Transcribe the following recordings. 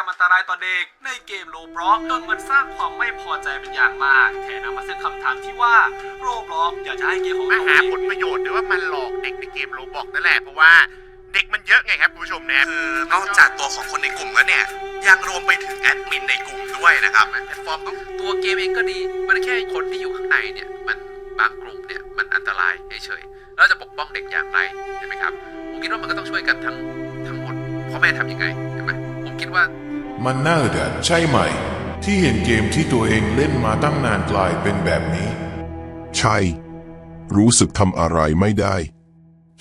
รรมอันตรายต่อเด็กในเกมโลบล็อกจนมันสร้างความไม่พอใจเป็นอย่างมาก แถมนำมาซึ่งคำถามที่ว่าโลบล็อกอยากจะให้เกมของมาตัวหาเองผลประโยชน์หรือว่ามันหลอกเด็กในเกมโรบอกนั่นแหละเพราะว่าเด็กมันเยอะไงครับคุณผู้ชมเนี่ยคือนอกจากตัวของคนในกลุ่มแล้วเนี่ย ยังรวมไปถึงแอดมินในกลุ่มด้วยนะครับ แพลตฟอร์มต้องตัวเกมเองก็ดี มันแค่คนที่อยู่ข้างในเนี่ย มันบางกลุ่มเนี่ย มันอันตรายเฉยๆแล้วจะปกป้องเด็กอย่างไรใช่ไหมครับ ผมคิดว่ามันก็ต้องช่วยกันทั้งทั้งหมดพ่อแม่ทำยังไงใช่ไหมผมคิดว่า มันน่าอึดอัดใช่ไหม ที่เห็นเกมที่ตัวเองเล่นมาตั้งนานกลายเป็นแบบนี้ ใช่ รู้สึกทำอะไรไม่ได้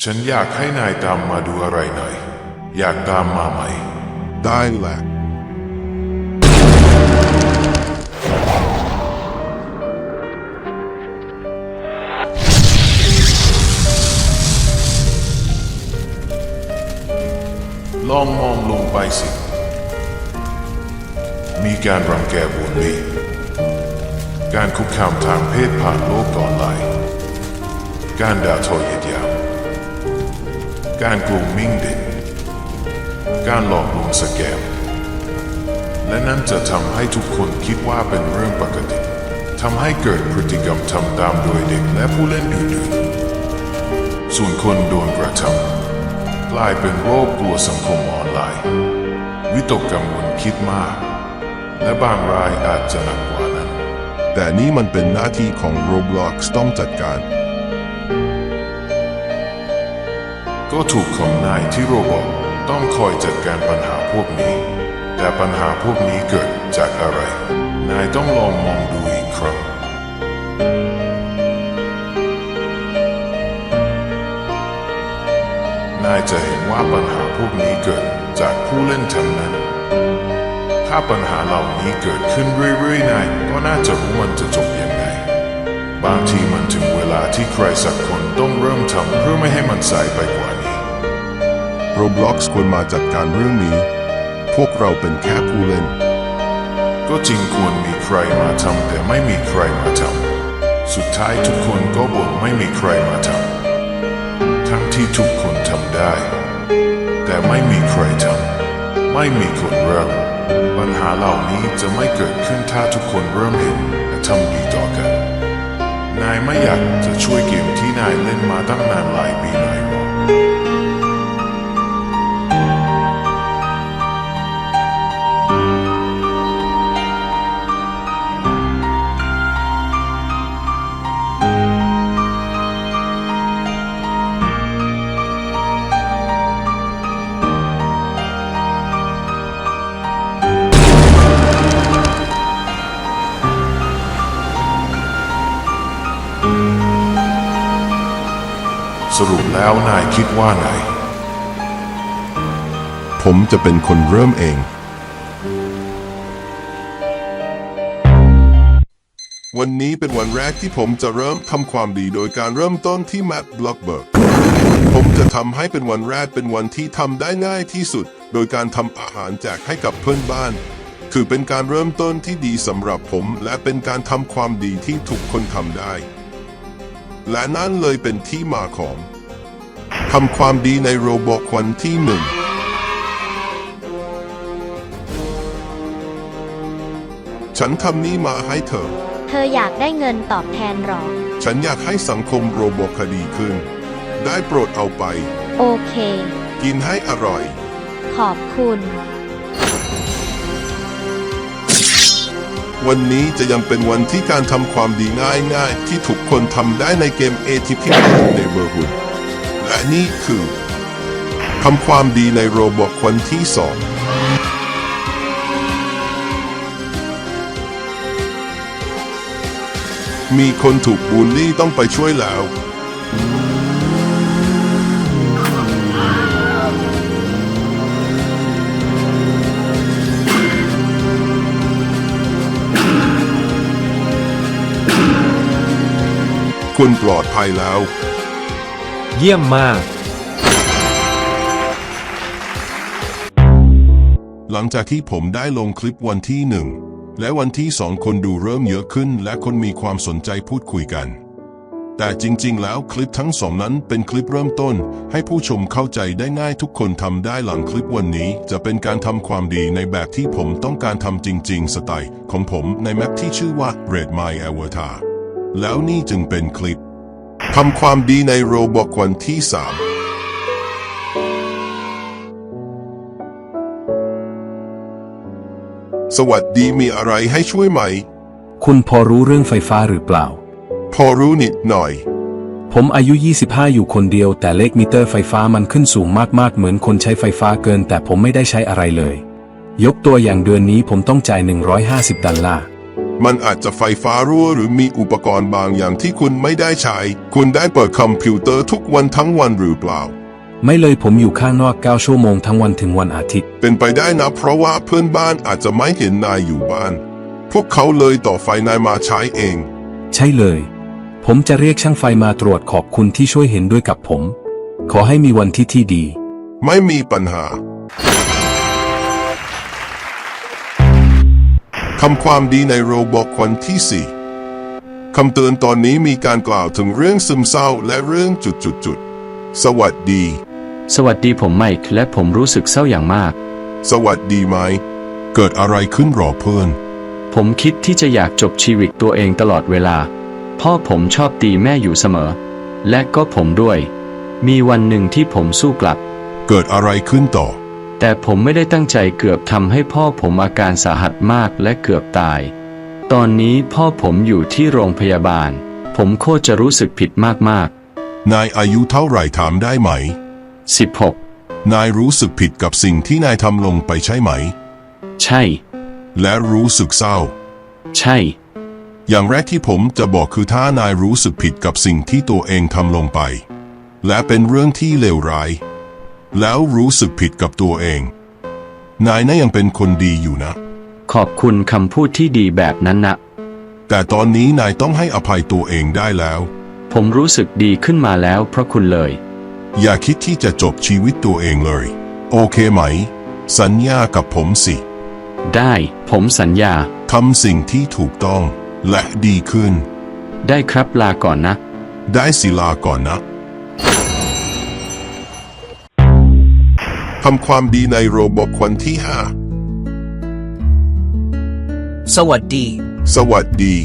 ฉันอยากให้นายตามมาดูอะไรหน่อย อยากตามมาไหม ได้แหละลองมองลงไปสิ มีการรังแกบุลลี่การคุกคามทางเพศผ่านโลกออนไลน์ การด่าทอเหยียดหยามการกลุ่มมิ่งเด็ก การหลอกลวงสแกม และนั่นจะทำให้ทุกคนคิดว่าเป็นเรื่องปกติทำให้เกิดพฤติกรรมทำตามโดยเด็กและผู้เล่นอื่นๆ ส่วนคนโดนกระทำกลายเป็นโรคกลัวสังคมออนไลน์ วิตกกังวลคิดมาก และบางรายอาจจะหนักกว่านั้น แต่นี่มันเป็นหน้าที่ของ Roblox ต้องจัดการ ก็ถูกของนายที่โรบอกต้องคอยจัดการปัญหาพวกนี้ แต่ปัญหาพวกนี้เกิดจากอะไร นายต้องลองมองดูอีกครั้งนายจะเห็นว่าปัญหาพวกนี้เกิดจากผู้เล่นทั้งนั้น ถ้าปัญหาเหล่านี้เกิดขึ้นเรื่อยๆนายก็น่าจะรู้มันจะจบยังไง บางทีมันถึงเวลาที่ใครสักคนต้องเริ่มทำเพื่อไม่ให้มันสายไปกว่านี้ Roblox ควรมาจัดการเรื่องนี้ พวกเราเป็นแค่ผู้เล่น ก็จริงควรมีใครมาทำแต่ไม่มีใครมาทำสุดท้ายทุกคนก็บ่นไม่มีใครมาทำทั้งที่ทุกคนทำได้ แต่ไม่มีใครทำไม่มีคนเริ่ม ปัญหาเหล่านี้จะไม่เกิดขึ้นถ้าทุกคนเริ่มเห็นและทำดีต่อกัน นายไม่อยากจะช่วยเกมที่นายเล่นมาตั้งนานหลายปีนายรอบ แล้วนายคิดว่าไง ผมจะเป็นคนเริ่มเอง วันนี้เป็นวันแรกที่ผมจะเริ่มทำความดีโดยการเริ่มต้นที่แมปบล็อกเบิร์กผมจะทำให้เป็นวันแรกเป็นวันที่ทำได้ง่ายที่สุด โดยการทำอาหารแจกให้กับเพื่อนบ้าน คือเป็นการเริ่มต้นที่ดีสำหรับผม และเป็นการทำความดีที่ทุกคนทำได้ และนั่นเลยเป็นที่มาของ ทำความดีในโรบอทวันที่หนึ่งฉันทำนี้มาให้เธอ เธออยากได้เงินตอบแทนหรอ ฉันอยากให้สังคมโรบอคดีขึ้น ได้โปรดเอาไป โอเค กินให้อร่อย ขอบคุณ วันนี้จะยังเป็นวันที่การทำความดีง่ายๆ ที่ทุกคนทำได้ในเกม ATP Neighborhood และ นี่คือทำความดีในโรบอทวันที่สองมีคนถูกบูลลี่ต้องไปช่วยแล้ว คุณปลอดภัยแล้ว เยี่ยมมาก หลังจากที่ผมได้ลงคลิปวันที่หนึ่งและวันที่สองคนดูเริ่มเยอะขึ้น และคนมีความสนใจพูดคุยกัน แต่จริงๆ แล้วคลิปทั้งสองนั้นเป็นคลิปเริ่มต้น ให้ผู้ชมเข้าใจได้ง่ายทุกคนทำได้หลังคลิปวันนี้ จะเป็นการทำความดีในแบบที่ผมต้องการทำจริง ๆ สไตล์ของผมในแมปที่ชื่อว่า Red My Avatar แล้วนี่จึงเป็นคลิป ทำความดีในโรบอกวันที่3สวัสดีมีอะไรให้ช่วยไหม คุณพอรู้เรื่องไฟฟ้าหรือเปล่า พอรู้นิดหน่อย ผมอายุ 25 อยู่คนเดียว แต่เลขมิเตอร์ไฟฟ้ามันขึ้นสูงมากๆ เหมือนคนใช้ไฟฟ้าเกิน แต่ผมไม่ได้ใช้อะไรเลย ยกตัวอย่างเดือนนี้ผมต้องจ่าย 150 ดอลลาร์ มันอาจจะไฟฟ้ารั่วหรือมีอุปกรณ์บางอย่างที่คุณไม่ได้ใช้ คุณได้เปิดคอมพิวเตอร์ทุกวันทั้งวันหรือเปล่า ไม่เลยผมอยู่ข้างนอก 9 ชั่วโมงทั้งวันถึงวันอาทิตย์ เป็นไปได้นะ เพราะว่าเพื่อนบ้านอาจจะไม่เห็นนายอยู่บ้าน พวกเขาเลยต่อไฟนายมาใช้เอง ใช่เลย ผมจะเรียกช่างไฟมาตรวจขอบคุณที่ช่วยเห็นด้วยกับผม ขอให้มีวันที่ที่ดี ไม่มีปัญหา คำความดีในโรบอกวันที่ 4 คำเตือนตอนนี้มีการกล่าวถึงเรื่องซึมเศร้าและเรื่องจุดๆๆสวัสดี สวัสดีผมไมค์และผมรู้สึกเศร้าอย่างมาก สวัสดีไหม เกิดอะไรขึ้นหรอเพื่อน ผมคิดที่จะอยากจบชีวิตตัวเองตลอดเวลา พ่อผมชอบตีแม่อยู่เสมอ และก็ผมด้วย มีวันหนึ่งที่ผมสู้กลับ เกิดอะไรขึ้นต่อ แต่ผมไม่ได้ตั้งใจเกือบทำให้พ่อผมอาการสาหัสมากและเกือบตาย ตอนนี้พ่อผมอยู่ที่โรงพยาบาล ผมโคตรจะรู้สึกผิดมากนายอายุเท่าไหร่ถามได้ไหมๆ16นายรู้สึกผิดกับสิ่งที่นายทำลงไปใช่ไหมใช่ และรู้สึกเศร้า ใช่ อย่างแรกที่ผมจะบอกคือถ้านายรู้สึกผิดกับสิ่งที่ตัวเองทำลงไป และเป็นเรื่องที่เลวร้าย แล้วรู้สึกผิดกับตัวเอง นายน่ายังเป็นคนดีอยู่นะ ขอบคุณคำพูดที่ดีแบบนั้นนะ แต่ตอนนี้นายต้องให้อภัยตัวเองได้แล้ว ผมรู้สึกดีขึ้นมาแล้วเพราะคุณเลย อย่าคิดที่จะจบชีวิตตัวเองเลย โอเคไหม สัญญากับผมสิได้ผมสัญญา ทำสิ่งที่ถูกต้องและดีขึ้น ได้ครับลาก่อนนะ ได้ศิลาก่อนนะ ทำความดีในโรบอกวันที่สวัสดี5สวัสดี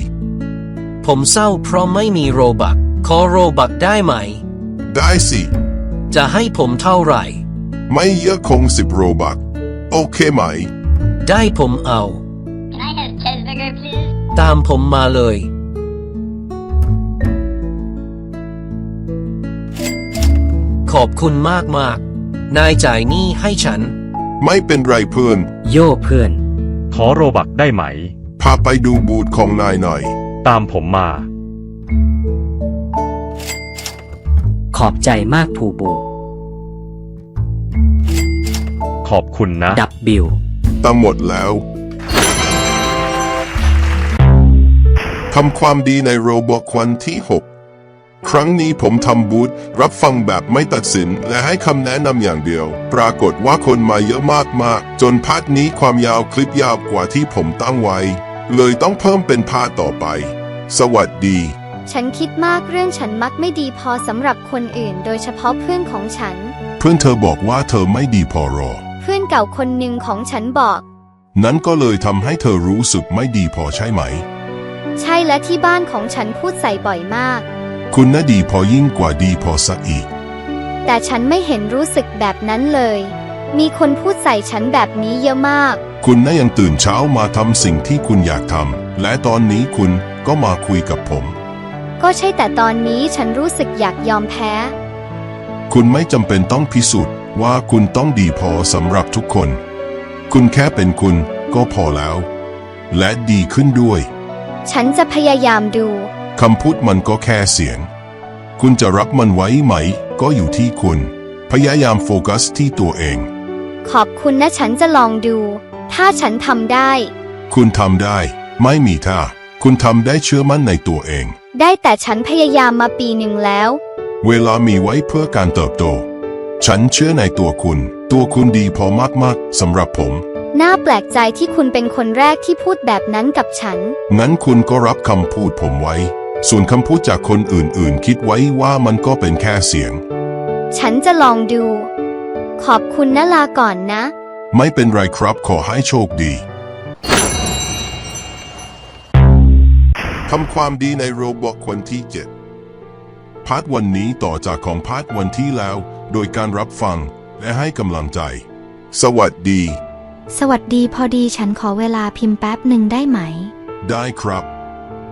ผมเศร้าเพราะไม่มีโรบักขอโรบักได้ไหม ได้สิ จะให้ผมเท่าไหร่ ไม่เยอะคงสิบโรบัก โอเคไหม ได้ผมเอา Can I have cheeseburger, please? ตามผมมาเลย ขอบคุณมากมากๆ นายจ่ายหนี้ให้ฉัน ไม่เป็นไรเพื่อน โย่เพื่อน ขอโรบักได้ไหม พาไปดูบูธของนายหน่อย ตามผมมา ขอบใจมากผูบูขอบคุณนะ ดับบิลตั้งหมดแล้ว ทำความดีในโรบอกวันที่6ค รั้งนี้ผมทำบูธรับฟังแบบไม่ตัดสินและให้คำแนะนำอย่างเดียว ปรากฏว่าคนมาเยอะมากๆ จนพาร์ทนี้ความยาวคลิปยาวกว่าที่ผมตั้งไว้ เลยต้องเพิ่มเป็นพาร์ทต่อไป สวัสดีฉันคิดมากเรื่องฉันมักไม่ดีพอสำหรับคนอื่น โดยเฉพาะเพื่อนของฉัน เพื่อนเธอบอกว่าเธอไม่ดีพอหรอ เพื่อนเก่าคนหนึ่งของฉันบอก นั้นก็เลยทำให้เธอรู้สึกไม่ดีพอใช่ไหม ใช่และที่บ้านของฉันพูดใส่บ่อยมาก คุณน่ะดีพอยิ่งกว่าดีพอสักอีก แต่ฉันไม่เห็นรู้สึกแบบนั้นเลย มีคนพูดใส่ฉันแบบนี้เยอะมาก คุณน่ะยังตื่นเช้ามาทำสิ่งที่คุณอยากทำและตอนนี้คุณก็มาคุยกับผม ก็ใช่แต่ตอนนี้ฉันรู้สึกอยากยอมแพ้ คุณไม่จำเป็นต้องพิสูจน์ว่าคุณต้องดีพอสำหรับทุกคน คุณแค่เป็นคุณก็พอแล้ว และดีขึ้นด้วย ฉันจะพยายามดู คำพูดมันก็แค่เสียง คุณจะรับมันไว้ไหม ก็อยู่ที่คุณ พยายามโฟกัสที่ตัวเอง ขอบคุณนะฉันจะลองดู ถ้าฉันทำได้ คุณทำได้ ไม่มีท่า คุณทำได้เชื่อมั่นในตัวเอง ได้แต่ฉันพยายามมาปีหนึ่งแล้ว เวลามีไว้เพื่อการเติบโต ฉันเชื่อในตัวคุณ ตัวคุณดีพอมากๆสำหรับผม น่าแปลกใจที่คุณเป็นคนแรกที่พูดแบบนั้นกับฉัน งั้นคุณก็รับคำพูดผมไว้ ส่วนคำพูดจากคนอื่นๆ คิดไว้ว่ามันก็เป็นแค่เสียง ฉันจะลองดู ขอบคุณนะลาก่อนนะ ไม่เป็นไรครับขอให้โชคดีทำความดีในโรบอกวันที่ 7 พาร์ทวันนี้ต่อจากของพาร์ทวันที่แล้ว โดยการรับฟังและให้กำลังใจ สวัสดี สวัสดีพอดีฉันขอเวลาพิมพ์แป๊บหนึ่งได้ไหม ได้ครับ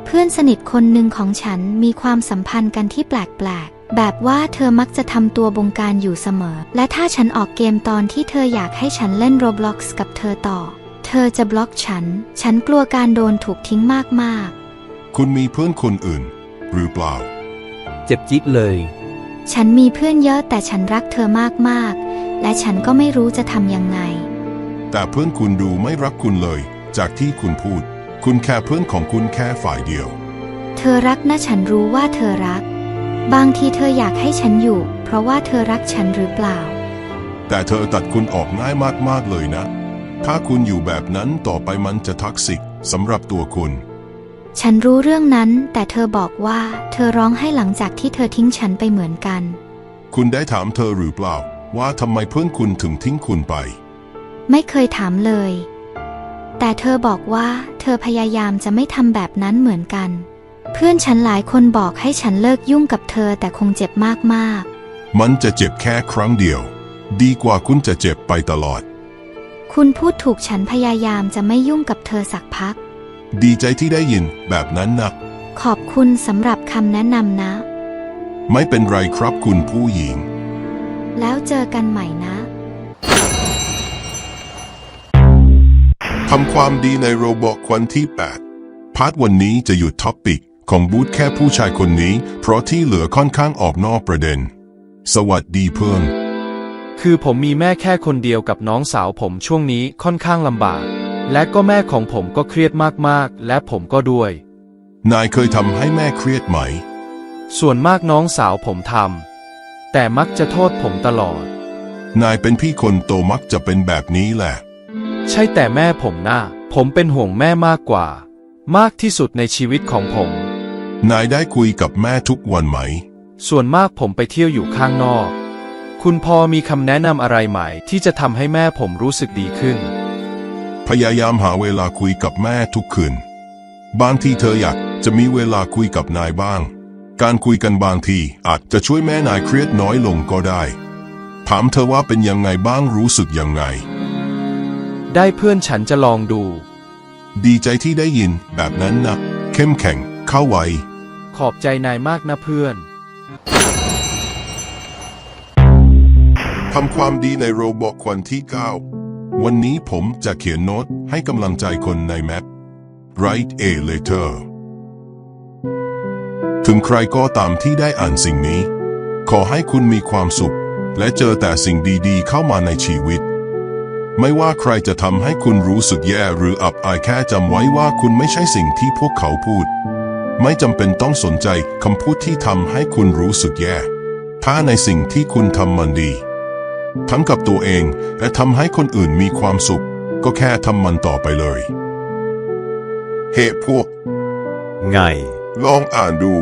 เพื่อนสนิทคนหนึ่งของฉันมีความสัมพันธ์กันที่แปลกๆ แบบว่าเธอมักจะทำตัวบงการอยู่เสมอ และถ้าฉันออกเกมตอนที่เธออยากให้ฉันเล่น Roblox กับเธอต่อ เธอจะบล็อกฉัน ฉันกลัวการโดนถูกทิ้งมากคุณมีเพื่อนคนอื่น หรือเปล่า เจ็บจิ๊ดเลย ๆ ฉันมีเพื่อนเยอะแต่ฉันรักเธอมากๆ และฉันก็ไม่รู้จะทำยังไง แต่เพื่อนคุณดูไม่รักคุณเลย จากที่คุณพูด คุณแค่เพื่อนของคุณแค่ฝ่ายเดียว เธอรักนะฉันรู้ว่าเธอรัก บางทีเธออยากให้ฉันอยู่ เพราะว่าเธอรักฉันหรือเปล่า แต่เธอตัดคุณออกง่ายมากๆเลยนะ ถ้าคุณอยู่แบบนั้นต่อไปมันจะท็อกซิกสำหรับตัวคุณ ฉันรู้เรื่องนั้น แต่เธอบอกว่าเธอร้องให้หลังจากที่เธอทิ้งฉันไปเหมือนกัน คุณได้ถามเธอหรือเปล่า ว่าทำไมเพื่อนคุณถึงทิ้งคุณไป ไม่เคยถามเลย แต่เธอบอกว่าเธอพยายามจะไม่ทำแบบนั้นเหมือนกัน เพื่อนฉันหลายคนบอกให้ฉันเลิกยุ่งกับเธอแต่คงเจ็บมากมันจะเจ็บแค่ครั้งเดียว ดีกว่าคุณจะเจ็บไปตลอด ๆ คุณพูดถูกฉันพยายามจะไม่ยุ่งกับเธอสักพัก ดีใจที่ได้ยินแบบนั้นนะขอบคุณสำหรับคำแนะนำนะ ไม่เป็นไรครับคุณผู้หญิง แล้วเจอกันใหม่นะ ทำความดีในโรบอกวันที่ 8 พาร์ทวันนี้จะหยุดท็อปปิกของบูธแค่ผู้ชายคนนี้ เพราะที่เหลือค่อนข้างออกนอกประเด็น สวัสดีเพื่อนคือผมมีแม่แค่คนเดียวกับน้องสาวผมช่วงนี้ค่อนข้างลำบาก และก็แม่ของผมก็เครียดมากๆ และผมก็ด้วย นายเคยทำให้แม่เครียดไหม ส่วนมากน้องสาวผมทำแต่มักจะโทษผมตลอด นายเป็นพี่คนโตมักจะเป็นแบบนี้แหละ ใช่แต่แม่ผมนะ่ะผมเป็นห่วงแม่มากกว่า มากที่สุดในชีวิตของผม นายได้คุยกับแม่ทุกวันไหม ส่วนมากผมไปเที่ยวอยู่ข้างนอก คุณพอมีคำแนะนำอะไรใหม่ที่จะทำให้แม่ผมรู้สึกดีขึ้น พยายามหาเวลาคุยกับแม่ทุกคืน บางทีเธออยากจะมีเวลาคุยกับนายบ้าง การคุยกันบางทีอาจจะช่วยแม่นายเครียดน้อยลงก็ได้ ถามเธอว่าเป็นยังไงบ้างรู้สึกยังไง ได้เพื่อนฉันจะลองดู ดีใจที่ได้ยินแบบนั้นนะ เข้มแข็งเข้าไว้ขอบใจนายมากนะเพื่อน ทำความดีในโรบอกวันที่ 9 วันนี้ผมจะเขียนโน้ตให้กำลังใจคนในแมป Write a letter ถึงใครก็ตามที่ได้อ่านสิ่งนี้ ขอให้คุณมีความสุข และเจอแต่สิ่งดีๆ เข้ามาในชีวิต ไม่ว่าใครจะทำให้คุณรู้สึกแย่หรืออับอายแค่จำไว้ว่าคุณไม่ใช่สิ่งที่พวกเขาพูด ไม่จำเป็นต้องสนใจคำพูดที่ทำให้คุณรู้สึกแย่ ถ้าในสิ่งที่คุณทำมันดี ทั้งกับตัวเองและทำให้คนอื่นมีความสุข ก็แค่ทำมันต่อไปเลยเฮ้พวก ไง ลองอ่านดู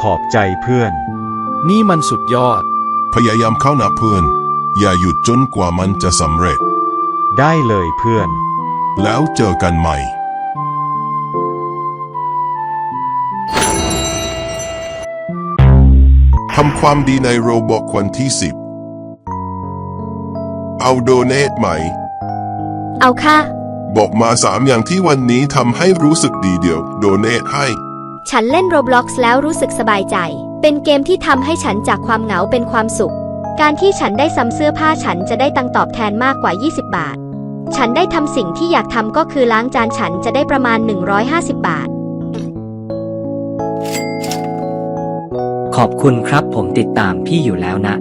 ขอบใจเพื่อน นี่มันสุดยอด พยายามเข้านะเพื่อน อย่าหยุดจนกว่ามันจะสำเร็จ ได้เลยเพื่อน แล้วเจอกันใหม่ทำความดีในโรบอกวันที่ 10 เอาโดเนทไหมเอาค่ะ บอกมาสามอย่างที่วันนี้ทำให้รู้สึกดีเดียว โดเนทให้ ฉันเล่น Roblox แล้วรู้สึกสบายใจ เป็นเกมที่ทำให้ฉันจากความเหงาเป็นความสุข การที่ฉันได้ซ้ำเสื้อผ้าฉันจะได้ตังค์ตอบแทนมากกว่า 20 บาท ฉันได้ทำสิ่งที่อยากทำก็คือล้างจานฉันจะได้ประมาณ 150 บาท ขอบคุณครับผมติดตามพี่อยู่แล้วนะ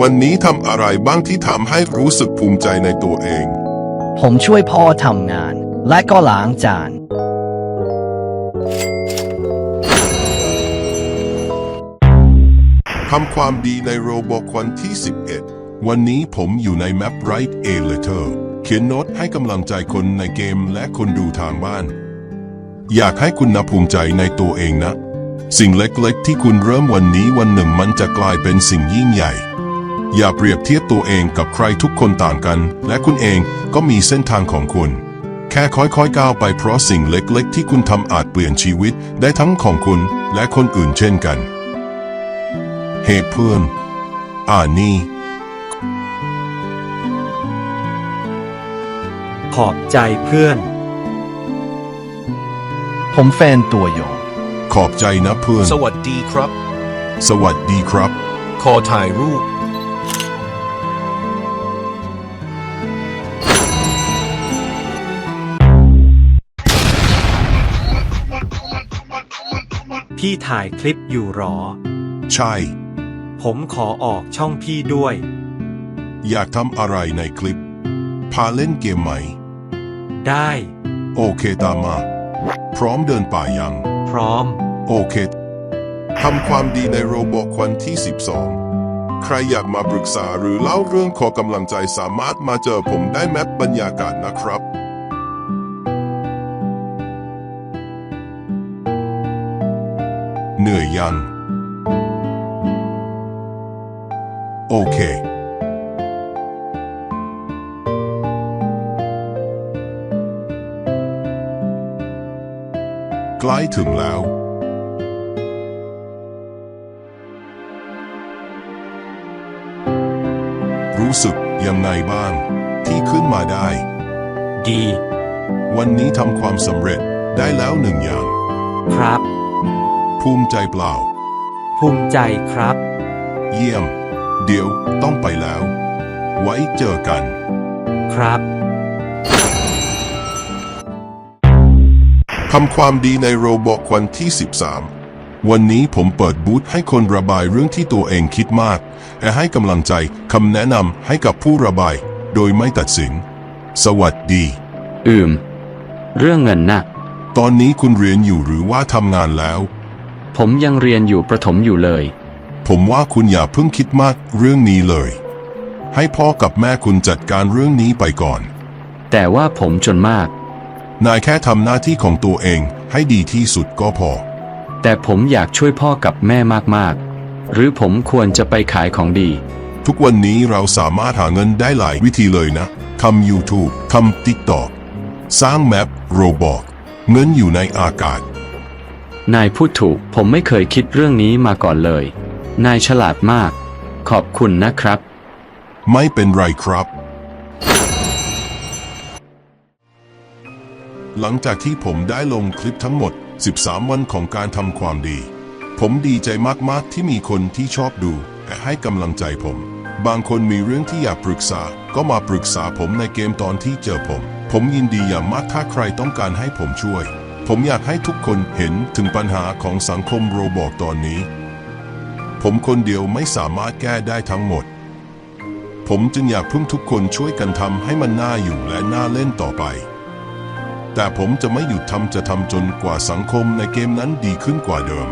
วันนี้ทำอะไรบ้างที่ทำให้รู้สึกภูมิใจในตัวเอง ผมช่วยพ่อทำงาน และก็ล้างจาน ทำความดีในโรบอกวันที่ 11 วันนี้ผมอยู่ในแมป Write a Letter เขียนโน้ตให้กำลังใจคนในเกมและคนดูทางบ้าน อยากให้คุณนับภูมิใจในตัวเองนะ สิ่งเล็กๆ ที่คุณเริ่มวันนี้วันหนึ่งมันจะกลายเป็นสิ่งยิ่งใหญ่ อย่าเปรียบเทียบตัวเองกับใครทุกคนต่างกัน และคุณเองก็มีเส้นทางของคุณ แค่ค่อยๆก้าวไปเพราะสิ่งเล็กๆ ที่คุณทำอาจเปลี่ยนชีวิตได้ทั้งของคุณและคนอื่นเช่นกัน เฮ้เพื่อน อ่านี่ ขอบใจเพื่อน ผมแฟนตัวยง ขอบใจนะเพื่อน สวัสดีครับ สวัสดีครับ ขอถ่ายรูป พี่ถ่ายคลิปอยู่หรอ ใช่ ผมขอออกช่องพี่ด้วย อยากทำอะไรในคลิป พาเล่นเกมไหม ได้ โอเคตามมา พร้อมเดินป่ายัง พร้อม โอเค ทำความดีในโรบอควันที่ 12 ใครอยากมาปรึกษาหรือเล่าเรื่องขอกำลังใจสามารถมาเจอผมได้แมปบรรยากาศนะครับเหนื่อยยัง โอเคใกล้ถึงแล้วรู้สึกยังไงบ้างที่ขึ้นมาได้ ดี วันนี้ทำความสำเร็จได้แล้วหนึ่งอย่าง ครับ ภูมิใจเปล่า ภูมิใจครับ เยี่ยม เดี๋ยวต้องไปแล้ว ไว้เจอกัน ครับ ทำความดีในโรบอกวันที่ 13 วันนี้ผมเปิดบูธให้คนระบายเรื่องที่ตัวเองคิดมาก และให้กำลังใจคำแนะนำให้กับผู้ระบาย โดยไม่ตัดสิน สวัสดี อืม เรื่องเงินนะ ตอนนี้คุณเรียนอยู่หรือว่าทำงานแล้ว ผมยังเรียนอยู่ประถมอยู่เลย ผมว่าคุณอย่าเพิ่งคิดมากเรื่องนี้เลย ให้พ่อกับแม่คุณจัดการเรื่องนี้ไปก่อน แต่ว่าผมจนมาก นายแค่ทำหน้าที่ของตัวเองให้ดีที่สุดก็พอ แต่ผมอยากช่วยพ่อกับแม่มากๆ หรือผมควรจะไปขายของดี ทุกวันนี้เราสามารถหาเงินได้หลายวิธีเลยนะทำ YouTube ทำ TikTok สร้างแมปโรบอกเงินอยู่ในอากาศ นายพูดถูกผมไม่เคยคิดเรื่องนี้มาก่อนเลย นายฉลาดมาก ขอบคุณนะครับ ไม่เป็นไรครับ หลังจากที่ผมได้ลงคลิปทั้งหมด 13 วันของการทำความดี ผมดีใจมากๆที่มีคนที่ชอบดูและให้กำลังใจผม บางคนมีเรื่องที่อยากปรึกษา ก็มาปรึกษาผมในเกมตอนที่เจอผม ผมยินดีอย่างมากถ้าใครต้องการให้ผมช่วย ผมอยากให้ทุกคนเห็นถึงปัญหาของสังคมโรบอกตอนนี้ ผมคนเดียวไม่สามารถแก้ได้ทั้งหมด ผมจึงอยากพึ่งทุกคนช่วยกันทำให้มันน่าอยู่และน่าเล่นต่อไป แต่ผมจะไม่หยุดทำจะทำจนกว่าสังคมในเกมนั้นดีขึ้นกว่าเดิม